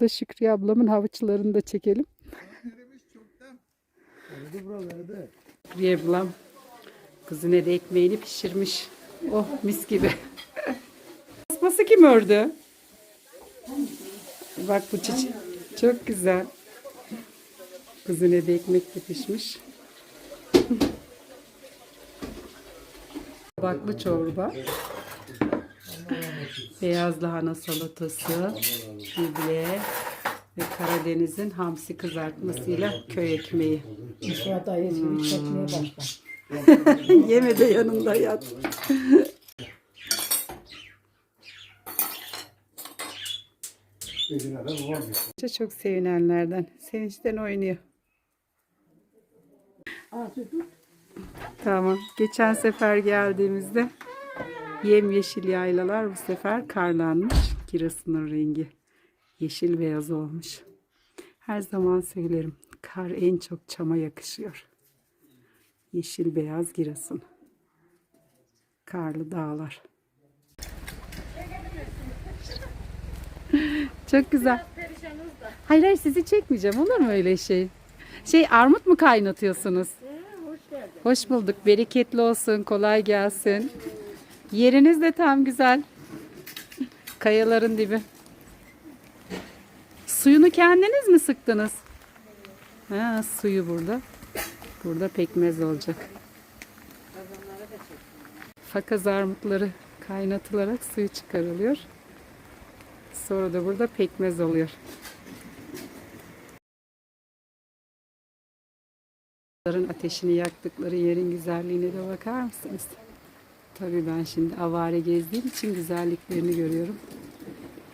Da Şükriye ablamın havuçlarını da çekelim. Verdi bura verdi. Şükriye ablam kızına da ekmeğini pişirmiş. Oh mis gibi. Basması kim ördü? Bak bu çiçek çok güzel. Kızına da ekmek de pişmiş. Baklı çorba. Beyaz lahana salatası, gübre ve Karadeniz'in hamsi kızartmasıyla köy ekmeği. Çekmeye başla. Yeme de yanında yat. Çok sevinenlerden. Sevinçten oynuyor. Tamam. Geçen sefer geldiğimizde yemyeşil yaylalar bu sefer karlanmış. Kirasının rengi yeşil beyaz olmuş. Her zaman söylerim. Kar en çok çama yakışıyor. Yeşil beyaz girasın. Karlı dağlar. Çok güzel. Hayır hayır sizi çekmeyeceğim. Olur mu öyle şey? Şey armut mu kaynatıyorsunuz? Hoş bulduk. Bereketli olsun. Kolay gelsin. Yeriniz de tam güzel. Kayaların dibi. Suyunu kendiniz mi sıktınız? Ha, suyu burada. Burada pekmez olacak. Fakaz armutları kaynatılarak suyu çıkarılıyor. Sonra da burada pekmez oluyor. Ateşini yaktıkları yerin güzelliğine de bakar mısınız? Tabii ben şimdi avare gezdiğim için güzelliklerini görüyorum.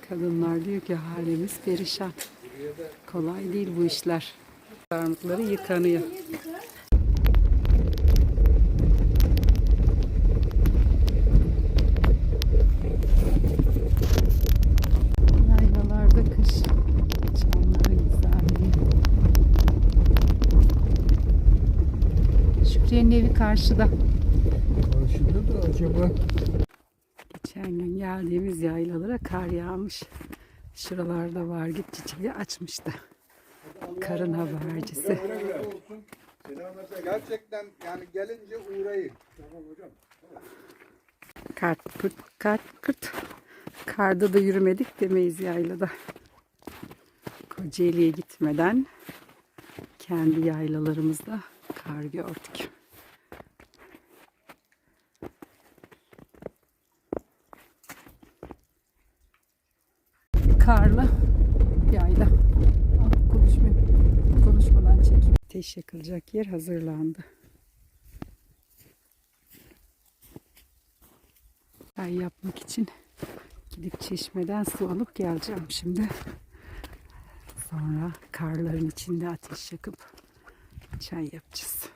Kadınlar diyor ki halimiz perişan. Kolay değil bu işler. Armutları yıkanıyor. Şükriye'nin evi karşıda. Acaba Geçen gün geldiğimiz yaylalara kar yağmış. Şuralarda var git çiçeği açmıştı. Karın habercisi. Gerçekten yani gelince uğrayın. Kart kırt kart kırt. Karda da yürümedik demeyiz yaylada. Kocaeli'ye gitmeden kendi yaylalarımızda kar gördük. Karlı yayla. Ah, konuşmayayım. Konuşmadan çekeyim. Ateş yakılacak yer hazırlandı. Çay yapmak için gidip çeşmeden su alıp geleceğim şimdi. Sonra karların içinde ateş yakıp çay yapacağız.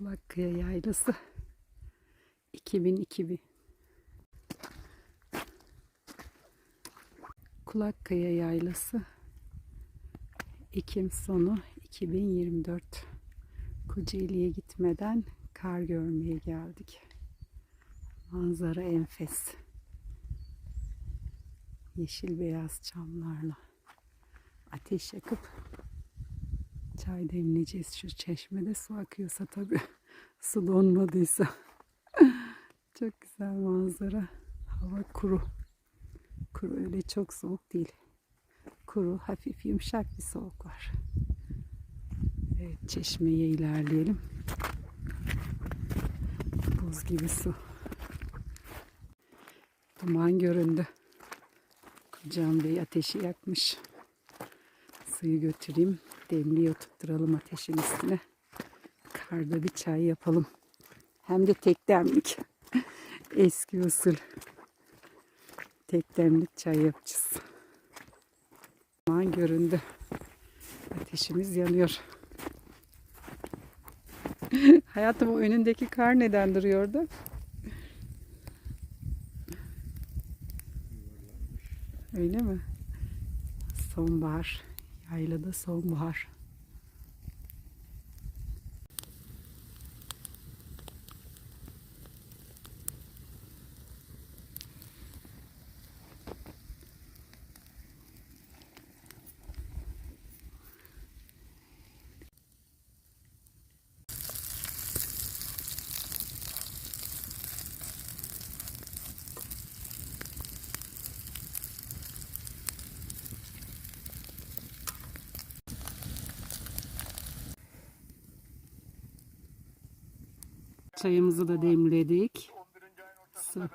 Kulakkaya Yaylası 2002 Kulakkaya Yaylası Ekim sonu 2024 Kocaeli'ye gitmeden kar görmeye geldik. Manzara enfes. Yeşil beyaz çamlarla ateş yakıp çay demleyeceğiz. Şu çeşmede su akıyorsa tabii. Su donmadıysa. Çok güzel manzara. Hava kuru. Kuru öyle çok soğuk değil kuru, hafif yumuşak bir soğuk var. Evet, çeşmeye ilerleyelim. Buz gibi su. Duman göründü. Can Bey ateşi yakmış. Suyu götüreyim. Demliği oturtturalım ateşin üstüne. Karda bir çay yapalım. Hem de tek demlik. Eski usul. Tek demlik çay yapacağız. Duman göründü. Ateşimiz yanıyor. Hayatım o önündeki kar neden duruyordu? Öyle mi? Sonbahar. Yaylada sonbahar. Çayımızı da demledik. Su-